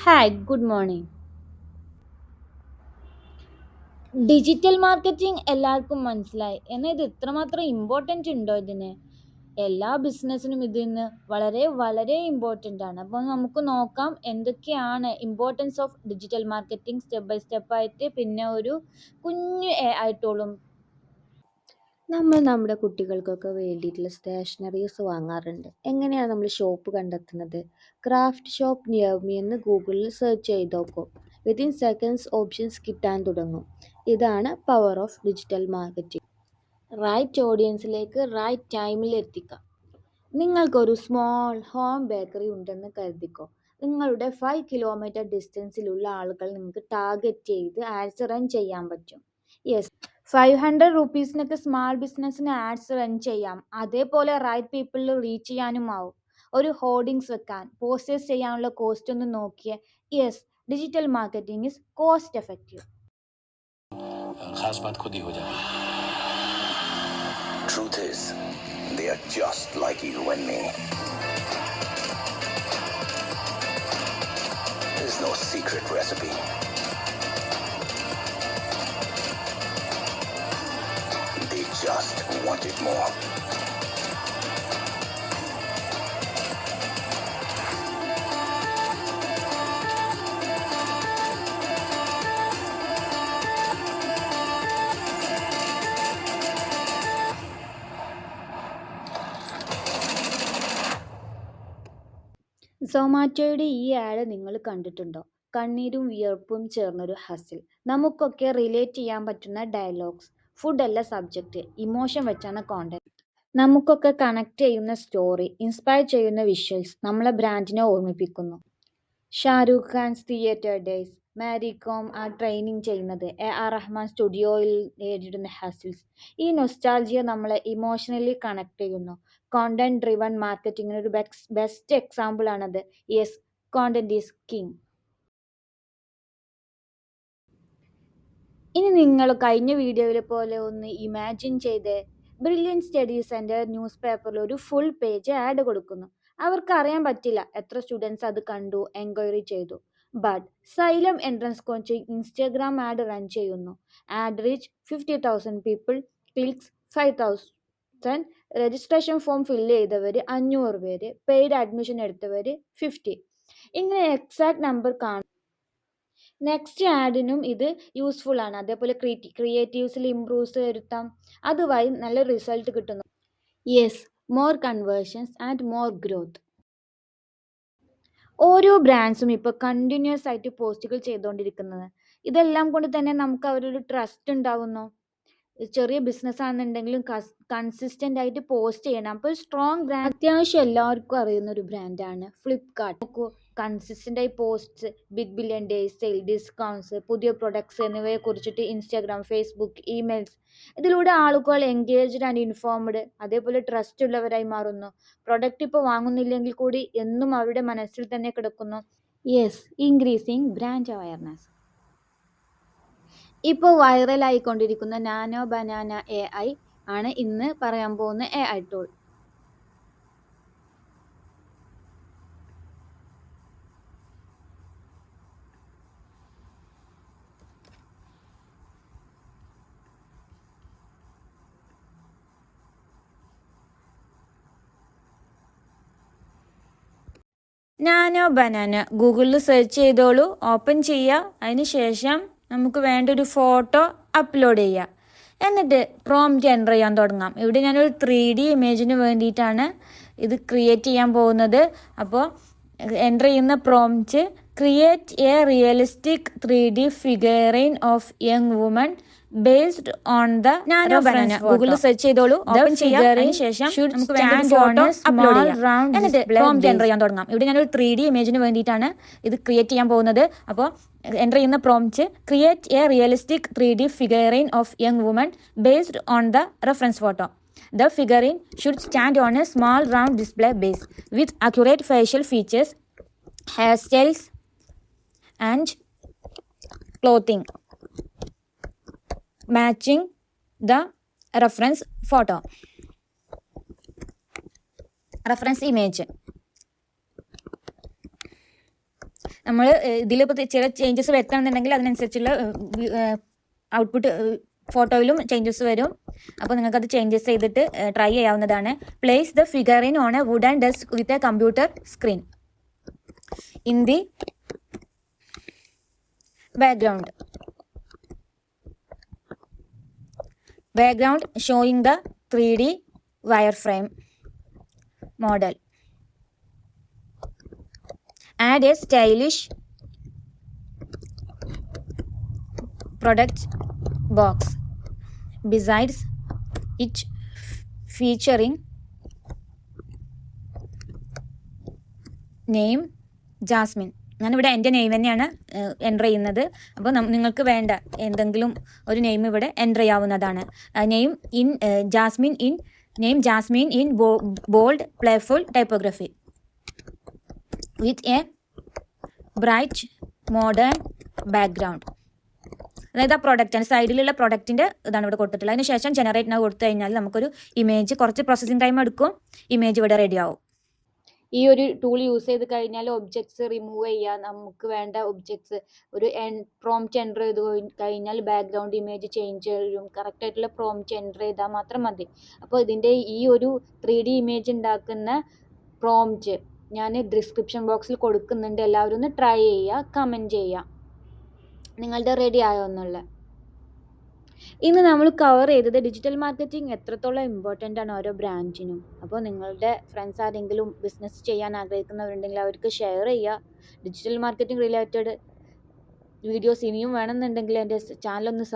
Hi good morning digital marketing എല്ലാവർക്കും മനസ്സിലായി. എന്നാൽ ഇത് ഇത്രമാത്രം ഇമ്പോർട്ടന്റ് ഉണ്ടോ ഇതിന്? എല്ലാ ബിസിനസ്സിനും ഇതിന് വളരെ വളരെ ഇമ്പോർട്ടന്റ് ആണ്. അപ്പോൾ നമുക്ക് നോക്കാം എന്തൊക്കെയാണ് importance of digital marketing step by step ആയിട്ട് പിന്നെ ഒരു കുഞ്ഞ് എ ആയിട്ടോളും നമ്മൾ നമ്മുടെ കുട്ടികൾക്കൊക്കെ വേണ്ടിയിട്ടുള്ള സ്റ്റേഷനറീസ് വാങ്ങാറുണ്ട്. എങ്ങനെയാണ് നമ്മൾ ഷോപ്പ് കണ്ടെത്തുന്നത്? ക്രാഫ്റ്റ് ഷോപ്പ് നിയർ മീ എന്ന് ഗൂഗിളിൽ സെർച്ച് ചെയ്ത് നോക്കും. വിത്തിൻ സെക്കൻഡ്സ് ഓപ്ഷൻസ് കിട്ടാൻ തുടങ്ങും. ഇതാണ് power of digital marketing right ഓഡിയൻസിലേക്ക് right ടൈമിൽ എത്തിക്കാം. നിങ്ങൾക്കൊരു സ്മോൾ ഹോം ബേക്കറി ഉണ്ടെന്ന് കരുതിക്കോ. നിങ്ങളുടെ ഫൈവ് കിലോമീറ്റർ ഡിസ്റ്റൻസിലുള്ള ആളുകൾ നിങ്ങൾക്ക് ടാർഗറ്റ് ചെയ്ത് ആൻസർ റൺ ചെയ്യാൻ പറ്റും. യെസ് ഫൈവ് ഹൺഡ്രഡ് റുപ്പീസിനൊക്കെ സ്മാൾ ബിസിനസ്സിന് ആഡ്സ് റൺ ചെയ്യാം അതേപോലെ റൈറ്റ് പീപ്പിളിൽ റീച്ച് ചെയ്യാനും ആവും ഒരു ഹോർഡിങ്സ് വെക്കാൻ പോസ്റ്റേഴ്സ് ചെയ്യാനുള്ള കോസ്റ്റ് ഒന്ന് നോക്കിയ yes digital marketing is cost effective Truth is, they are just like you and me. There's no secret recipe. Just want it more. സൊമാറ്റോയുടെ ഈ ആഡ് നിങ്ങൾ കണ്ടിട്ടുണ്ടോ? കണ്ണീരും വിയർപ്പും ചേർന്നൊരു ഹസിൽ. നമുക്കൊക്കെ റിലേറ്റ് ചെയ്യാൻ പറ്റുന്ന ഡയലോഗ്സ് ഫുഡ് അല്ല സബ്ജക്റ്റ് ഇമോഷൻ വെച്ചാണ് കോണ്ടന്റ് നമുക്കൊക്കെ കണക്ട് ചെയ്യുന്ന സ്റ്റോറി ഇൻസ്പയർ ചെയ്യുന്ന വിഷ്വൽസ് നമ്മളെ ബ്രാൻഡിനെ ഓർമ്മിപ്പിക്കുന്നു. ഷാരൂഖ് ഖാൻസ് തിയേറ്റർ ഡേയ്സ് മാരി കോം ആ ട്രെയിനിങ് ചെയ്യുന്നത് എ ആർ റഹ്മാൻ സ്റ്റുഡിയോയിൽ നേരിടുന്ന ഹസിൽസ് ഈ നൊസ്റ്റാൾജിയ നമ്മളെ ഇമോഷണലി കണക്ട് ചെയ്യുന്നു. കോണ്ടന്റ് ഡ്രിവൺ മാർക്കറ്റിങ്ങിനൊരു ബെസ്റ്റ് എക്സാമ്പിൾ ആണത്. യെസ് കോണ്ടന്റ് ഈസ് കിങ് ഇനി നിങ്ങൾ കഴിഞ്ഞ വീഡിയോയിലെ പോലെ ഒന്ന് ഇമാജിൻ ചെയ്ത് ബ്രില്യൻ സ്റ്റഡി സെന്റർ ന്യൂസ് പേപ്പറിൽ ഒരു ഫുൾ പേജ് ആഡ് കൊടുക്കുന്നു. അവർക്ക് അറിയാൻ പറ്റില്ല എത്ര സ്റ്റുഡൻസ് അത് കണ്ടു എൻക്വയറി ചെയ്തു. But Xylem entrance coaching Instagram ad run ചെയ്യുന്നു. Ad reach fifty thousand people clicks five thousand registration form fill ചെയ്തവർ അഞ്ഞൂറ് പേര് പെയ്ഡ് അഡ്മിഷൻ എടുത്തവർ ഫിഫ്റ്റി ഇങ്ങനെ എക്സാക്ട് നമ്പർ കാണും. നെക്സ്റ്റ് ആഡിനും ഇത് യൂസ്ഫുൾ ആണ്. അതേപോലെ ക്രിയേറ്റി ക്രിയേറ്റീവ്സിൽ ഇമ്പ്രൂവ്സ് വരുത്താം. അതുവഴി നല്ല റിസൾട്ട് കിട്ടുന്നു. Yes more conversions and more growth ഓരോ ബ്രാൻഡ്സും ഇപ്പോൾ കണ്ടിന്യൂസ് ആയിട്ട് പോസ്റ്റുകൾ ചെയ്തുകൊണ്ടിരിക്കുന്നത് ഇതെല്ലാം കൊണ്ട് തന്നെ നമുക്ക് അവരൊരു ട്രസ്റ്റ് ഉണ്ടാവുന്നു. ചെറിയ ബിസിനസ് ആണെന്നുണ്ടെങ്കിലും കൺസിസ്റ്റന്റ് ആയിട്ട് പോസ്റ്റ് ചെയ്യണം. അപ്പോൾ സ്ട്രോങ് ബ്രാൻഡ് അത്യാവശ്യം എല്ലാവർക്കും അറിയുന്ന ഒരു ബ്രാൻഡാണ് ഫ്ലിപ്കാർട്ട് നോക്കൂ കൺസിസ്റ്റന്റ് ആയി post big billion days sale discounts പുതിയ പ്രൊഡക്ട്സ് എന്നിവയെ കുറിച്ചിട്ട് ഇൻസ്റ്റാഗ്രാം ഫേസ്ബുക്ക് ഇമെയിൽസ് ഇതിലൂടെ ആളുകൾ എൻഗേജ്ഡ് ആൻഡ് ഇൻഫോംഡ് അതേപോലെ ട്രസ്റ്റ് ഉള്ളവരായി മാറുന്നു. പ്രൊഡക്റ്റ് ഇപ്പോൾ വാങ്ങുന്നില്ലെങ്കിൽ കൂടി എന്നും അവരുടെ മനസ്സിൽ തന്നെ കിടക്കുന്നു. യെസ് ഇൻക്രീസിങ് ബ്രാൻഡ് അവയർനെസ് ഇപ്പോൾ വൈറലായിക്കൊണ്ടിരിക്കുന്ന നാനോ ബനാന എ ഐ ആണ് ഇന്ന് പറയാൻ പോകുന്ന A I tool nano banana ഗൂഗിളിൽ സെർച്ച് ചെയ്തോളൂ ഓപ്പൺ ചെയ്യുക അതിന് ശേഷം നമുക്ക് വേണ്ട ഒരു ഫോട്ടോ അപ്ലോഡ് ചെയ്യാം. എന്നിട്ട് പ്രോംറ്റ് എന്റർ ചെയ്യാൻ തുടങ്ങാം. ഇവിടെ ഞാനൊരു ത്രീ ഡി ഇമേജിന് വേണ്ടിയിട്ടാണ് ഇത് ക്രിയേറ്റ് ചെയ്യാൻ പോകുന്നത്. അപ്പോൾ എന്റർ ചെയ്യുന്ന prompt create a realistic three D figurine of young woman based on the nano banana ഗൂഗിളിൽ സെർച്ച് ചെയ്തോളൂ. ഓപ്പൺ ചെയ്യാൻ ശേഷം നമുക്ക് വേണ്ട ഫോട്ടോ അപ്ലോഡ് ചെയ്യാം. എന്നിട്ട് പ്രോംറ്റ് എന്റർ ചെയ്യാൻ തുടങ്ങാം. ഇവിടെ ഞാനൊരു ത്രീ ഡി ഇമേജിന് വേണ്ടിയിട്ടാണ് ഇത് ക്രിയേറ്റ് ചെയ്യാൻ പോകുന്നത്. അപ്പോൾ എന്റർ ചെയ്യുന്ന prompt create a realistic three D figurine of young woman based on the reference photo The figurine should stand on a small round display base with accurate facial features, hairstyles, and clothing matching the reference photo. Reference image. നമ്മൾ ഇതിലിപ്പോൾ ചില changes വരുത്തണമെന്നുണ്ടെങ്കിൽ അതിനനുസരിച്ചുള്ള output ഫോട്ടോയിലും changes വരും. അപ്പോൾ നിങ്ങൾക്കത് changes ചെയ്തിട്ട് try ചെയ്യാവുന്നതാണ്. Place the figure in on a wood and desk with a computer screen in the background background showing the 3D wireframe model. Add a stylish product box besides it featuring name Jasmine ഞാനിവിടെ എന്റെ name തന്നെയാണ് enter ചെയ്യുന്നത്. അപ്പോൾ നിങ്ങൾക്ക് വേണ്ട എന്തെങ്കിലും ഒരു name ഇവിടെ എന്റർ ചെയ്യാവുന്നതാണ്. Name in Jasmine in name Jasmine in bold playful typography with a bright modern background. അതായത് ആ പ്രൊഡക്റ്റ് സൈഡിലുള്ള പ്രൊഡക്റ്റിന്റെ ഇതാണ് ഇവിടെ കൊടുത്തിട്ടുള്ളത്. അതിന് ശേഷം ജനറേറ്റ് ആ കൊടുത്തു കഴിഞ്ഞാൽ നമുക്കൊരു ഇമേജ് കുറച്ച് പ്രോസസ്സിംഗ് ടൈം എടുക്കും. ഇമേജ് ഇവിടെ റെഡി ആവും. ഈ ഒരു ടൂൾ യൂസ് ചെയ്ത് കഴിഞ്ഞാൽ ഒബ്ജക്ട്സ് റിമൂവ് ചെയ്യാം. നമുക്ക് വേണ്ട ഒബ്ജക്ട്സ് ഒരു പ്രോംപ്റ്റ് എന്റർ ചെയ്ത് കഴിഞ്ഞാൽ ബാക്ക്ഗ്രൗണ്ട് ഇമേജ് ചേഞ്ച് ചെയ്യും കറക്റ്റായിട്ടുള്ള പ്രോംപ്റ്റ് എന്റർ ചെയ്താൽ മാത്രം മതി. അപ്പോൾ ഇതിന്റെ ഈ ഒരു ത്രീ ഡി ഇമേജ് ഉണ്ടാക്കുന്ന പ്രോംപ്റ്റ് ഞാൻ ഡിസ്ക്രിപ്ഷൻ ബോക്സിൽ കൊടുക്കുന്നുണ്ട്. എല്ലാവരും ഒന്ന് ട്രൈ ചെയ്യുക കമന്റ് ചെയ്യുക. നിങ്ങളുടെ റെഡി ആയോ എന്നുള്ള. ഇന്ന് നമ്മൾ കവർ ചെയ്തത് ഡിജിറ്റൽ മാർക്കറ്റിംഗ് എത്രത്തോളം ഇമ്പോർട്ടന്റ് ആണ് ഓരോ ബ്രാഞ്ചിനും അപ്പോൾ നിങ്ങളുടെ ഫ്രണ്ട്സ് ആരെങ്കിലും ബിസിനസ് ചെയ്യാൻ ആഗ്രഹിക്കുന്നവരുണ്ടെങ്കിൽ അവർക്ക് ഷെയർ ചെയ്യുക. ഡിജിറ്റൽ മാർക്കറ്റിംഗ് റിലേറ്റഡ് വീഡിയോസ് ഇനിയും വേണമെന്നുണ്ടെങ്കിൽ എന്റെ ചാനലൊന്ന്